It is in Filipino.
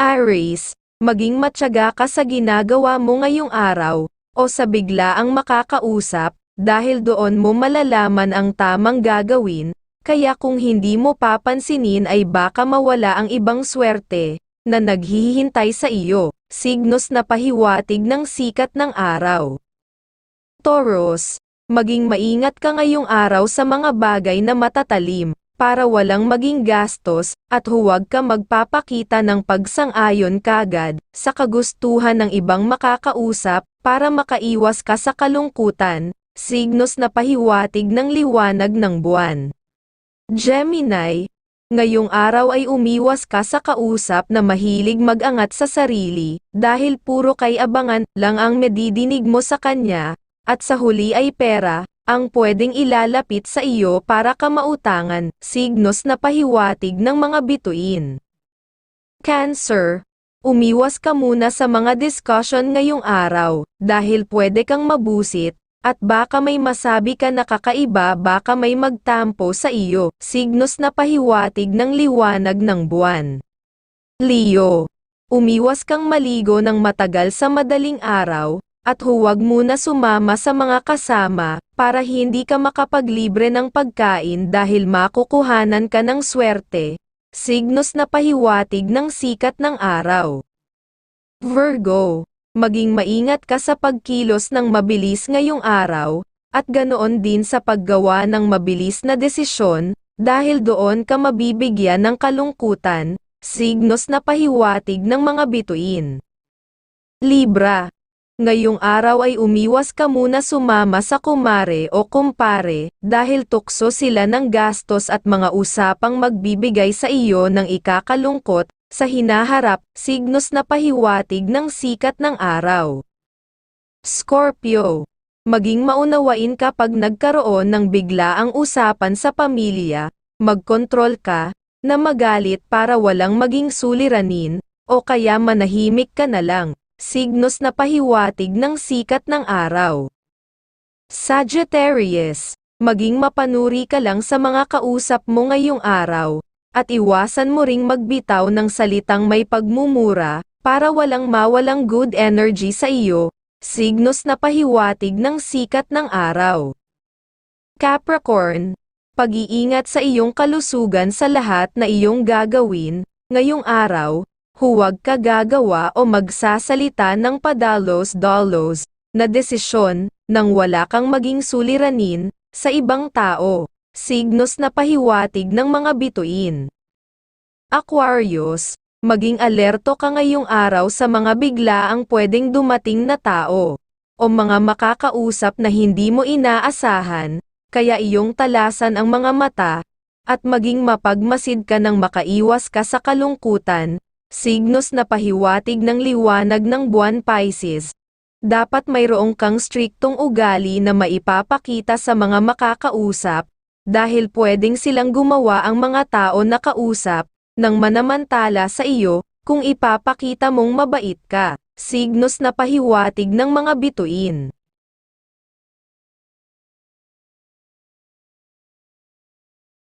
Aries, maging matyaga ka sa ginagawa mo ngayong araw, o sa biglaang makakausap, dahil doon mo malalaman ang tamang gagawin, kaya kung hindi mo papansinin ay baka mawala ang ibang swerte, na naghihintay sa iyo, signos na pahiwatig ng sikat ng araw. Taurus, maging maingat ka ngayong araw sa mga bagay na matatalim, para walang maging gastos, at huwag ka magpapakita ng pagsang-ayon kagad, sa kagustuhan ng ibang makakausap, para makaiwas ka sa kalungkutan, signos na pahiwatig ng liwanag ng buwan. Gemini, ngayong araw ay umiwas ka sa kausap na mahilig mag-angat sa sarili, dahil puro kay abangan lang ang medidinig mo sa kanya, at sa huli ay pera, ang pwedeng ilalapit sa iyo para ka mautangan, signos na pahiwatig ng mga bituin. Cancer, umiwas ka muna sa mga discussion ngayong araw, dahil pwede kang mabusit, at baka may masabi ka na kakaiba baka may magtampo sa iyo, signos na pahiwatig ng liwanag ng buwan. Leo, umiwas kang maligo ng matagal sa madaling araw, at huwag muna sumama sa mga kasama, para hindi ka makapaglibre ng pagkain dahil makukuhanan ka ng swerte, signos na pahiwatig ng sikat ng araw. Virgo, maging maingat ka sa pagkilos ng mabilis ngayong araw, at ganoon din sa paggawa ng mabilis na desisyon, dahil doon ka mabibigyan ng kalungkutan, signos na pahiwatig ng mga bituin. Libra, ngayong araw ay umiwas ka muna sumama sa kumare o kumpare, dahil tukso sila ng gastos at mga usapang magbibigay sa iyo ng ikakalungkot, sa hinaharap, signos na pahiwatig ng sikat ng araw. Scorpio, maging maunawain kapag nagkaroon ng biglaang usapan sa pamilya, magkontrol ka, na magalit para walang maging suliranin, o kaya manahimik ka na lang, signos na pahiwatig ng sikat ng araw. Sagittarius, maging mapanuri ka lang sa mga kausap mo ngayong araw, at iwasan mo ring magbitaw ng salitang may pagmumura, para walang mawalang good energy sa iyo, signos na pahiwatig ng sikat ng araw. Capricorn, pag-iingat sa iyong kalusugan sa lahat na iyong gagawin, ngayong araw, huwag ka gagawa o magsasalita ng padalos-dalos, na desisyon, nang wala kang maging suliranin, sa ibang tao signos na pahiwatig ng mga bituin. Aquarius, maging alerto ka ngayong araw sa mga biglaang pwedeng dumating na tao, o mga makakausap na hindi mo inaasahan, kaya iyong talasan ang mga mata, at maging mapagmasid ka ng makaiwas ka sa kalungkutan, signos na pahiwatig ng liwanag ng buwan Pisces. Dapat mayroong kang striktong ugali na maipapakita sa mga makakausap, dahil pwedeng silang gumawa ang mga tao na kausap, ng manamantala sa iyo, kung ipapakita mong mabait ka, signos na pahiwatig ng mga bituin.